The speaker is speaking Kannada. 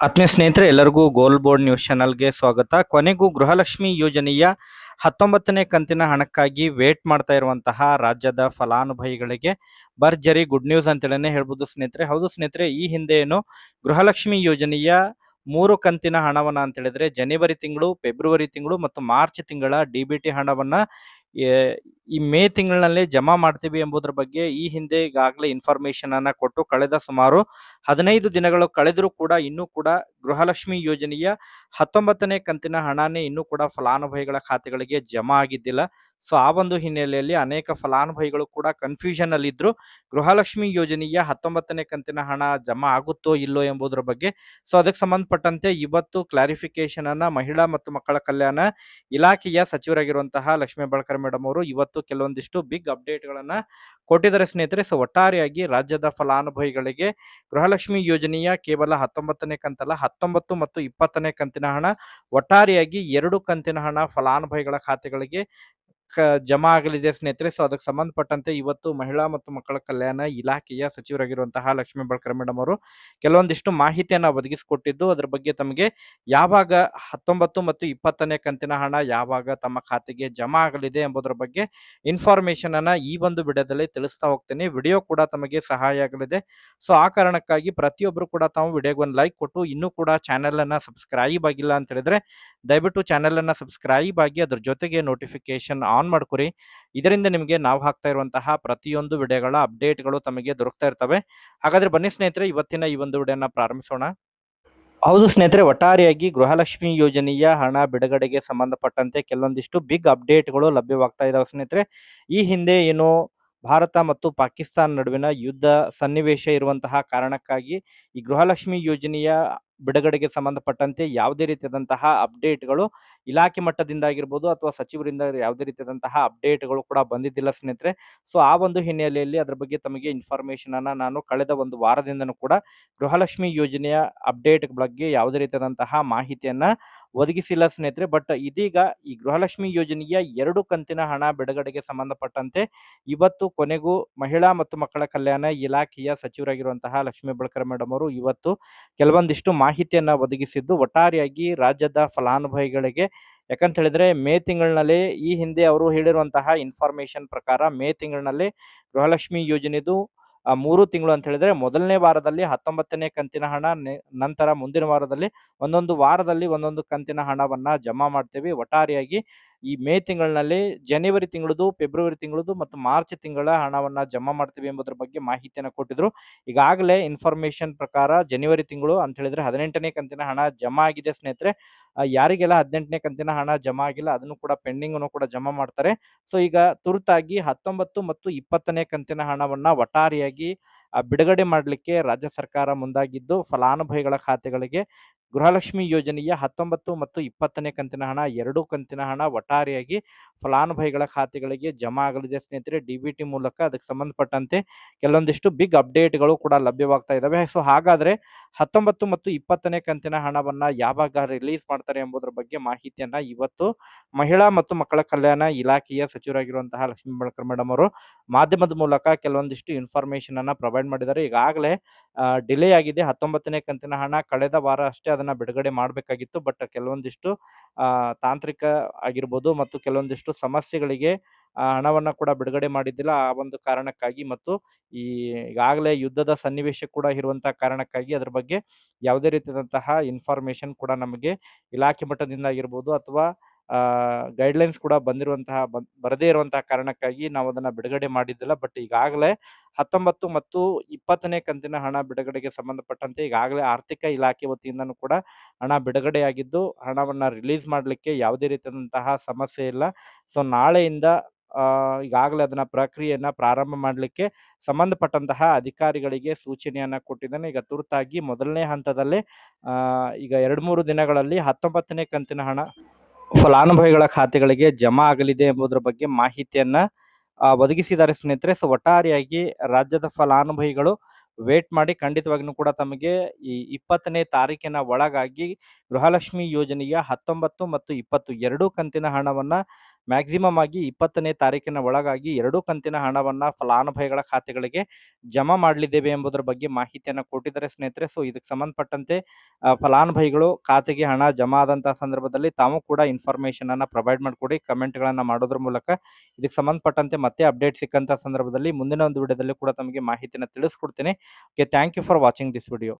ಆತ್ಮೀಯ ಸ್ನೇಹಿತರೆ, ಎಲ್ಲರಿಗೂ ಗೋಲ್ ಬೋರ್ಡ್ ನ್ಯೂಸ್ ಚಾನಲ್ಗೆ ಸ್ವಾಗತ. ಕೊನೆಗೂ ಗೃಹಲಕ್ಷ್ಮಿ ಯೋಜನೆಯ ಹತ್ತೊಂಬತ್ತನೇ ಕಂತಿನ ಹಣಕ್ಕಾಗಿ ವೇಟ್ ಮಾಡ್ತಾ ಇರುವಂತಹ ರಾಜ್ಯದ ಫಲಾನುಭವಿಗಳಿಗೆ ಭರ್ಜರಿ ಗುಡ್ ನ್ಯೂಸ್ ಅಂತೇಳಿನೇ ಹೇಳ್ಬೋದು ಸ್ನೇಹಿತರೆ. ಹೌದು ಸ್ನೇಹಿತರೆ, ಈ ಹಿಂದೆ ಏನು ಗೃಹಲಕ್ಷ್ಮಿ ಯೋಜನೆಯ ಮೂರು ಕಂತಿನ ಹಣವನ್ನು ಅಂತ ಹೇಳಿದ್ರೆ ಜನವರಿ ತಿಂಗಳು ಫೆಬ್ರವರಿ ತಿಂಗಳು ಮತ್ತು ಮಾರ್ಚ್ ತಿಂಗಳ ಡಿ ಬಿ ಟಿ ಹಣವನ್ನ ಈ ಮೇ ತಿಂಗಳಿನಲ್ಲಿ ಜಮಾ ಮಾಡ್ತೀವಿ ಎಂಬುದರ ಬಗ್ಗೆ ಈ ಹಿಂದೆ ಈಗಾಗಲೇ ಇನ್ಫಾರ್ಮೇಶನ್ ಅನ್ನ ಕೊಟ್ಟು ಕಳೆದ ಸುಮಾರು ಹದಿನೈದು ದಿನಗಳು ಕಳೆದರೂ ಕೂಡ ಇನ್ನೂ ಕೂಡ ಗೃಹಲಕ್ಷ್ಮಿ ಯೋಜನೆಯ ಹತ್ತೊಂಬತ್ತನೇ ಕಂತಿನ ಹಣನೇ ಇನ್ನೂ ಕೂಡ ಫಲಾನುಭವಿಗಳ ಖಾತೆಗಳಿಗೆ ಜಮಾ ಆಗಿದ್ದಿಲ್ಲ. ಸೊ, ಆ ಒಂದು ಹಿನ್ನೆಲೆಯಲ್ಲಿ ಅನೇಕ ಫಲಾನುಭವಿಗಳು ಕೂಡ ಕನ್ಫ್ಯೂಷನ್ ಅಲ್ಲಿ ಇದ್ರು ಗೃಹಲಕ್ಷ್ಮಿ ಯೋಜನೆಯ ಹತ್ತೊಂಬತ್ತನೇ ಕಂತಿನ ಹಣ ಜಮಾ ಆಗುತ್ತೋ ಇಲ್ಲೋ ಎಂಬುದರ ಬಗ್ಗೆ. ಸೊ, ಅದಕ್ಕೆ ಸಂಬಂಧಪಟ್ಟಂತೆ ಇವತ್ತು ಕ್ಲಾರಿಫಿಕೇಶನ್ ಅನ್ನ ಮಹಿಳಾ ಮತ್ತು ಮಕ್ಕಳ ಕಲ್ಯಾಣ ಇಲಾಖೆಯ ಸಚಿವರಾಗಿರುವಂತಹ ಲಕ್ಷ್ಮೀ ಬಳಕರ್ ಮೇಡಮ್ ಅವರು ಇವತ್ತು ಕೆಲವೊಂದಿಷ್ಟು ಬಿಗ್ ಅಪ್ಡೇಟ್ ಗಳನ್ನ ಕೊಟ್ಟಿದ್ದಾರೆ ಸ್ನೇಹಿತರೆ. ಸೊ ಒಟ್ಟಾರೆಯಾಗಿ ರಾಜ್ಯದ ಫಲಾನುಭವಿಗಳಿಗೆ ಗೃಹಲಕ್ಷ್ಮಿ ಯೋಜನೆಯ ಕೇವಲ ಹತ್ತೊಂಬತ್ತನೇ ಕಂತಲ್ಲ, ಹತ್ತೊಂಬತ್ತು ಮತ್ತು ಇಪ್ಪತ್ತನೇ ಕಂತಿನ ಹಣ, ಒಟ್ಟಾರೆಯಾಗಿ ಎರಡು ಕಂತಿನ ಹಣ ಫಲಾನುಭವಿಗಳ ಖಾತೆಗಳಿಗೆ ಜಮಾ ಆಗಲಿದೆ ಸ್ನೇಹಿತರೆ. ಸೊ ಅದಕ್ಕೆ ಸಂಬಂಧಪಟ್ಟಂತೆ ಇವತ್ತು ಮಹಿಳಾ ಮತ್ತು ಮಕ್ಕಳ ಕಲ್ಯಾಣ ಇಲಾಖೆಯ ಸಚಿವರಾಗಿರುವಂತಹ ಲಕ್ಷ್ಮೀ ಬಳಕರ್ ಮೇಡಮ್ ಅವರು ಕೆಲವೊಂದಿಷ್ಟು ಮಾಹಿತಿಯನ್ನ ಒದಗಿಸಿಕೊಟ್ಟಿದ್ದು, ಅದರ ಬಗ್ಗೆ ತಮಗೆ ಯಾವಾಗ ಹತ್ತೊಂಬತ್ತು ಮತ್ತು ಇಪ್ಪತ್ತನೇ ಕಂತಿನ ಹಣ ಯಾವಾಗ ತಮ್ಮ ಖಾತೆಗೆ ಜಮಾ ಆಗಲಿದೆ ಎಂಬುದರ ಬಗ್ಗೆ ಇನ್ಫಾರ್ಮೇಶನ್ ಅನ್ನ ಈ ಒಂದು ವಿಡಿಯೋದಲ್ಲಿ ತಿಳಿಸ್ತಾ ಹೋಗ್ತೇನೆ. ವಿಡಿಯೋ ಕೂಡ ತಮಗೆ ಸಹಾಯ ಆಗಲಿದೆ. ಸೊ ಆ ಕಾರಣಕ್ಕಾಗಿ ಪ್ರತಿಯೊಬ್ಬರು ಕೂಡ ತಾವು ವಿಡಿಯೋಗೆ ಒಂದು ಲೈಕ್ ಕೊಟ್ಟು, ಇನ್ನೂ ಕೂಡ ಚಾನೆಲ್ ಅನ್ನ ಸಬ್ಸ್ಕ್ರೈಬ್ ಆಗಿಲ್ಲ ಅಂತ ಹೇಳಿದ್ರೆ ದಯವಿಟ್ಟು ಚಾನೆಲ್ ಅನ್ನ ಸಬ್ಸ್ಕ್ರೈಬ್ ಆಗಿ ಅದ್ರ ಜೊತೆಗೆ ನೋಟಿಫಿಕೇಶನ್ ಆನ್ ಮಾಡ್ಕೊರಿ. ಇದರಿಂದ ನಿಮಗೆ ನಾವು ಹಾಕ್ತಾ ಇರುವಂತಹ ಪ್ರತಿಯೊಂದು ವಿಡಿಯೋಗಳ ಅಪ್ಡೇಟ್ಗಳು ತಮಗೆ ದೊರಕ್ತಾ ಇರ್ತವೆ. ಹಾಗಾದ್ರೆ ಬನ್ನಿ ಸ್ನೇಹಿತರೆ, ಇವತ್ತಿನ ಈ ಒಂದು ವಿಡಿಯೋನ ಪ್ರಾರಂಭಿಸೋಣ. ಹೌದು ಸ್ನೇಹಿತರೆ, ಒಟ್ಟಾರೆಯಾಗಿ ಗೃಹಲಕ್ಷ್ಮಿ ಯೋಜನೆಯ ಹಣ ಬಿಡುಗಡೆಗೆ ಸಂಬಂಧಪಟ್ಟಂತೆ ಕೆಲವೊಂದಿಷ್ಟು ಬಿಗ್ ಅಪ್ಡೇಟ್ಗಳು ಲಭ್ಯವಾಗ್ತಾ ಇದಾವೆ ಸ್ನೇಹಿತರೆ. ಈ ಹಿಂದೆ ಏನು ಭಾರತ ಮತ್ತು ಪಾಕಿಸ್ತಾನ ನಡುವಿನ ಯುದ್ಧ ಸನ್ನಿವೇಶ ಇರುವಂತಹ ಕಾರಣಕ್ಕಾಗಿ ಈ ಗೃಹಲಕ್ಷ್ಮಿ ಯೋಜನೆಯ ಬಿಡುಗಡೆಗೆ ಸಂಬಂಧಪಟ್ಟಂತೆ ಯಾವುದೇ ರೀತಿಯಾದಂತಹ ಅಪ್ಡೇಟ್ಗಳು ಇಲಾಖೆ ಮಟ್ಟದಿಂದ ಆಗಿರ್ಬೋದು ಅಥವಾ ಸಚಿವರಿಂದ ಯಾವುದೇ ರೀತಿಯಾದಂತಹ ಅಪ್ಡೇಟ್ಗಳು ಕೂಡ ಬಂದಿದ್ದಿಲ್ಲ ಸ್ನೇಹಿತರೆ. ಸೊ, ಆ ಒಂದು ಹಿನ್ನೆಲೆಯಲ್ಲಿ ಅದರ ಬಗ್ಗೆ ತಮಗೆ ಇನ್ಫಾರ್ಮೇಶನ್ ಅನ್ನ ನಾನು ಕಳೆದ ಒಂದು ವಾರದಿಂದನೂ ಕೂಡ ಗೃಹಲಕ್ಷ್ಮಿ ಯೋಜನೆಯ ಅಪ್ಡೇಟ್ ಬಗ್ಗೆ ಯಾವುದೇ ರೀತಿಯಾದಂತಹ ಮಾಹಿತಿಯನ್ನ ಒದಗಿಸಿಲ್ಲ ಸ್ನೇಹಿತರೆ, ಬಟ್ ಇದೀಗ ಈ ಗೃಹಲಕ್ಷ್ಮಿ ಯೋಜನೆಯ ಎರಡು ಕಂತಿನ ಹಣ ಬಿಡುಗಡೆಗೆ ಸಂಬಂಧಪಟ್ಟಂತೆ ಇವತ್ತು ಕೊನೆಗೂ ಮಹಿಳಾ ಮತ್ತು ಮಕ್ಕಳ ಕಲ್ಯಾಣ ಇಲಾಖೆಯ ಸಚಿವರಾಗಿರುವಂತಹ ಲಕ್ಷ್ಮೀ ಬಳಕರ್ ಮೇಡಮ್ ಅವರು ಇವತ್ತು ಕೆಲವೊಂದಿಷ್ಟು ಮಾಹಿತಿಯನ್ನ ಒದಗಿಸಿದ್ದು, ಒಟ್ಟಾರೆಯಾಗಿ ರಾಜ್ಯದ ಫಲಾನುಭವಿಗಳಿಗೆ ಯಾಕಂತ ಹೇಳಿದ್ರೆ ಮೇ ತಿಂಗಳಿನಲ್ಲಿ ಈ ಹಿಂದೆ ಅವರು ಹೇಳಿರುವಂತಹ ಇನ್ಫಾರ್ಮೇಶನ್ ಪ್ರಕಾರ ಮೇ ತಿಂಗಳಿನಲ್ಲಿ ಗೃಹಲಕ್ಷ್ಮಿ ಯೋಜನೆದು ಮೂರು ತಿಂಗಳು ಅಂತ ಹೇಳಿದ್ರೆ ಮೊದಲನೇ ವಾರದಲ್ಲಿ ಹತ್ತೊಂಬತ್ತನೇ ಕಂತಿನ ಹಣ ನಂತರ ಮುಂದಿನ ವಾರದಲ್ಲಿ ಒಂದೊಂದು ವಾರದಲ್ಲಿ ಒಂದೊಂದು ಕಂತಿನ ಹಣವನ್ನ ಜಮಾ ಮಾಡ್ತೇವೆ. ಒಟ್ಟಾರೆಯಾಗಿ ಈ ಮೇ ತಿಂಗಳಿನಲ್ಲಿ ಜನವರಿ ತಿಂಗಳದು ಫೆಬ್ರವರಿ ತಿಂಗಳದು ಮತ್ತು ಮಾರ್ಚ್ ತಿಂಗಳ ಹಣವನ್ನ ಜಮಾ ಮಾಡ್ತೀವಿ ಎಂಬುದರ ಬಗ್ಗೆ ಮಾಹಿತಿಯನ್ನು ಕೊಟ್ಟಿದ್ರು. ಈಗಾಗಲೇ ಇನ್ಫಾರ್ಮೇಶನ್ ಪ್ರಕಾರ ಜನವರಿ ತಿಂಗಳು ಅಂತ ಹೇಳಿದ್ರೆ ಹದಿನೆಂಟನೇ ಕಂತಿನ ಹಣ ಜಮಾ ಆಗಿದೆ ಸ್ನೇಹಿತರೆ. ಆ, ಯಾರಿಗೆಲ್ಲ ಹದಿನೆಂಟನೇ ಕಂತಿನ ಹಣ ಜಮಾ ಆಗಿಲ್ಲ, ಅದನ್ನು ಕೂಡ ಪೆಂಡಿಂಗ್ ಅನ್ನು ಕೂಡ ಜಮಾ ಮಾಡ್ತಾರೆ. ಸೊ, ಈಗ ತುರ್ತಾಗಿ ಹತ್ತೊಂಬತ್ತು ಮತ್ತು ಇಪ್ಪತ್ತನೇ ಕಂತಿನ ಹಣವನ್ನ ಒಟ್ಟಾರೆಯಾಗಿ ಬಿಡುಗಡೆ ಮಾಡಲಿಕ್ಕೆ ರಾಜ್ಯ ಸರ್ಕಾರ ಮುಂದಾಗಿದ್ದು, ಫಲಾನುಭವಿಗಳ ಖಾತೆಗಳಿಗೆ ಗೃಹಲಕ್ಷ್ಮಿ ಯೋಜನೆಯ ಹತ್ತೊಂಬತ್ತು ಮತ್ತು ಇಪ್ಪತ್ತನೇ ಕಂತಿನ ಹಣ, ಎರಡು ಕಂತಿನ ಹಣ ಒಟ್ಟಾರೆಯಾಗಿ ಫಲಾನುಭವಿಗಳ ಖಾತೆಗಳಿಗೆ ಜಮಾ ಆಗಲಿದೆ. ಸ್ನೇಹಿತರೆ, ಡಿ ಬಿ ಟಿ ಮೂಲಕ ಅದಕ್ಕೆ ಸಂಬಂಧಪಟ್ಟಂತೆ ಕೆಲವೊಂದಿಷ್ಟು ಬಿಗ್ ಅಪ್ಡೇಟ್ಗಳು ಕೂಡ ಲಭ್ಯವಾಗ್ತಾ ಇದ್ದಾವೆ ಸೊ, ಹಾಗಾದ್ರೆ ಹತ್ತೊಂಬತ್ತು ಮತ್ತು ಇಪ್ಪತ್ತನೇ ಕಂತಿನ ಹಣವನ್ನ ಯಾವಾಗ ರಿಲೀಸ್ ಮಾಡ್ತಾರೆ ಎಂಬುದರ ಬಗ್ಗೆ ಮಾಹಿತಿಯನ್ನ ಇವತ್ತು ಮಹಿಳಾ ಮತ್ತು ಮಕ್ಕಳ ಕಲ್ಯಾಣ ಇಲಾಖೆಯ ಸಚಿವರಾಗಿರುವಂತಹ ಲಕ್ಷ್ಮೀ ಬಳಕರ್ ಮೇಡಮ್ ಅವರು ಮಾಧ್ಯಮದ ಮೂಲಕ ಕೆಲವೊಂದಿಷ್ಟು ಇನ್ಫಾರ್ಮೇಶನ್ ಅನ್ನ ಪ್ರೊವೈಡ್ ಮಾಡಿದ್ದಾರೆ. ಈಗಾಗಲೇ ಡಿಲೇ ಆಗಿದೆ. ಹತ್ತೊಂಬತ್ತನೇ ಕಂತಿನ ಹಣ ಕಳೆದ ವಾರ ಅಷ್ಟೇ ಅದನ್ನ ಬಿಡುಗಡೆ ಮಾಡಬೇಕಾಗಿತ್ತು. ಬಟ್ ಕೆಲವೊಂದಿಷ್ಟು ತಾಂತ್ರಿಕ ಆಗಿರ್ಬೋದು ಮತ್ತು ಕೆಲವೊಂದಿಷ್ಟು ಸಮಸ್ಯೆಗಳಿಗೆ ಆ, ಹಣವನ್ನ ಕೂಡ ಬಿಡುಗಡೆ ಮಾಡಿದ್ದಿಲ್ಲ. ಆ ಒಂದು ಕಾರಣಕ್ಕಾಗಿ ಮತ್ತು ಈ ಈಗಾಗಲೇ ಯುದ್ಧದ ಸನ್ನಿವೇಶ ಕೂಡ ಇರುವಂತಹ ಕಾರಣಕ್ಕಾಗಿ ಅದ್ರ ಬಗ್ಗೆ ಯಾವುದೇ ರೀತಿಯಾದಂತಹ ಇನ್ಫಾರ್ಮೇಶನ್ ಕೂಡ ನಮಗೆ ಇಲಾಖೆ ಮಟ್ಟದಿಂದ ಆಗಿರ್ಬೋದು ಅಥವಾ ಗೈಡ್ಲೈನ್ಸ್ ಕೂಡ ಬಂದಿರುವಂತಹ ಬರದೇ ಇರುವಂತಹ ಕಾರಣಕ್ಕಾಗಿ ನಾವು ಅದನ್ನ ಬಿಡುಗಡೆ ಮಾಡಿದ್ದಿಲ್ಲ. ಬಟ್ ಈಗಾಗಲೇ ಹತ್ತೊಂಬತ್ತು ಮತ್ತು ಇಪ್ಪತ್ತನೇ ಕಂತಿನ ಹಣ ಬಿಡುಗಡೆಗೆ ಸಂಬಂಧಪಟ್ಟಂತೆ ಈಗಾಗಲೇ ಆರ್ಥಿಕ ಇಲಾಖೆ ವತಿಯಿಂದನೂ ಕೂಡ ಹಣ ಬಿಡುಗಡೆಯಾಗಿದ್ದು ಹಣವನ್ನ ರಿಲೀಸ್ ಮಾಡಲಿಕ್ಕೆ ಯಾವುದೇ ರೀತಿಯಾದಂತಹ ಸಮಸ್ಯೆ ಇಲ್ಲ. ಸೊ ನಾಳೆಯಿಂದ ಈಗಾಗಲೇ ಅದನ್ನ ಪ್ರಕ್ರಿಯೆಯನ್ನ ಪ್ರಾರಂಭ ಮಾಡಲಿಕ್ಕೆ ಸಂಬಂಧಪಟ್ಟಂತಹ ಅಧಿಕಾರಿಗಳಿಗೆ ಸೂಚನೆಯನ್ನ ಕೊಟ್ಟಿದ್ದಾನೆ. ಈಗ ತುರ್ತಾಗಿ ಮೊದಲನೇ ಹಂತದಲ್ಲಿ ಈಗ ಎರಡು ಮೂರು ದಿನಗಳಲ್ಲಿ ಹತ್ತೊಂಬತ್ತನೇ ಕಂತಿನ ಹಣ ಫಲಾನುಭವಿಗಳ ಖಾತೆಗಳಿಗೆ ಜಮಾ ಆಗಲಿದೆ ಎಂಬುದರ ಬಗ್ಗೆ ಮಾಹಿತಿಯನ್ನ ಒದಗಿಸಿದ್ದಾರೆ ಸ್ನೇಹಿತರೆ. ಸೊ ಒಟ್ಟಾರೆಯಾಗಿ ರಾಜ್ಯದ ಫಲಾನುಭವಿಗಳು ವೇಟ್ ಮಾಡಿ ಖಂಡಿತವಾಗಿಯೂ ಕೂಡ ತಮಗೆ ಈ ಇಪ್ಪತ್ತನೇ ತಾರೀಕಿನ ಒಳಗಾಗಿ ಗೃಹಲಕ್ಷ್ಮಿ ಯೋಜನೆಯ ಹತ್ತೊಂಬತ್ತು ಮತ್ತು ಇಪ್ಪತ್ತು ಎರಡೂ ಕಂತಿನ ಹಣವನ್ನ ಮ್ಯಾಕ್ಸಿಮಮ್ ಆಗಿ ಇಪ್ಪತ್ತನೇ ತಾರೀಕಿನ ಒಳಗಾಗಿ ಎರಡೂ ಕಂತಿನ ಹಣವನ್ನು ಫಲಾನುಭವಿಗಳ ಖಾತೆಗಳಿಗೆ ಜಮಾ ಮಾಡಲಿದ್ದೇವೆ ಎಂಬುದರ ಬಗ್ಗೆ ಮಾಹಿತಿಯನ್ನು ಕೊಟ್ಟಿದ್ದಾರೆ ಸ್ನೇಹಿತರೆ. ಸೊ ಇದಕ್ಕೆ ಸಂಬಂಧಪಟ್ಟಂತೆ ಫಲಾನುಭವಿಗಳು ಖಾತೆಗೆ ಹಣ ಜಮಾ ಆದಂತಹ ಸಂದರ್ಭದಲ್ಲಿ ತಾವು ಕೂಡ ಇನ್ಫಾರ್ಮೇಶನ್ ಅನ್ನು ಪ್ರೊವೈಡ್ ಮಾಡಿಕೊಡಿ ಕಮೆಂಟ್ಗಳನ್ನು ಮಾಡೋದ್ರ ಮೂಲಕ. ಇದಕ್ಕೆ ಸಂಬಂಧಪಟ್ಟಂತೆ ಮತ್ತೆ ಅಪ್ಡೇಟ್ ಸಿಕ್ಕಂತಹ ಸಂದರ್ಭದಲ್ಲಿ ಮುಂದಿನ ಒಂದು ವಿಡಿಯೋದಲ್ಲಿ ಕೂಡ ತಮಗೆ ಮಾಹಿತಿಯನ್ನು ತಿಳಿಸ್ಕೊಡ್ತೀನಿ. Okay thank you for watching this video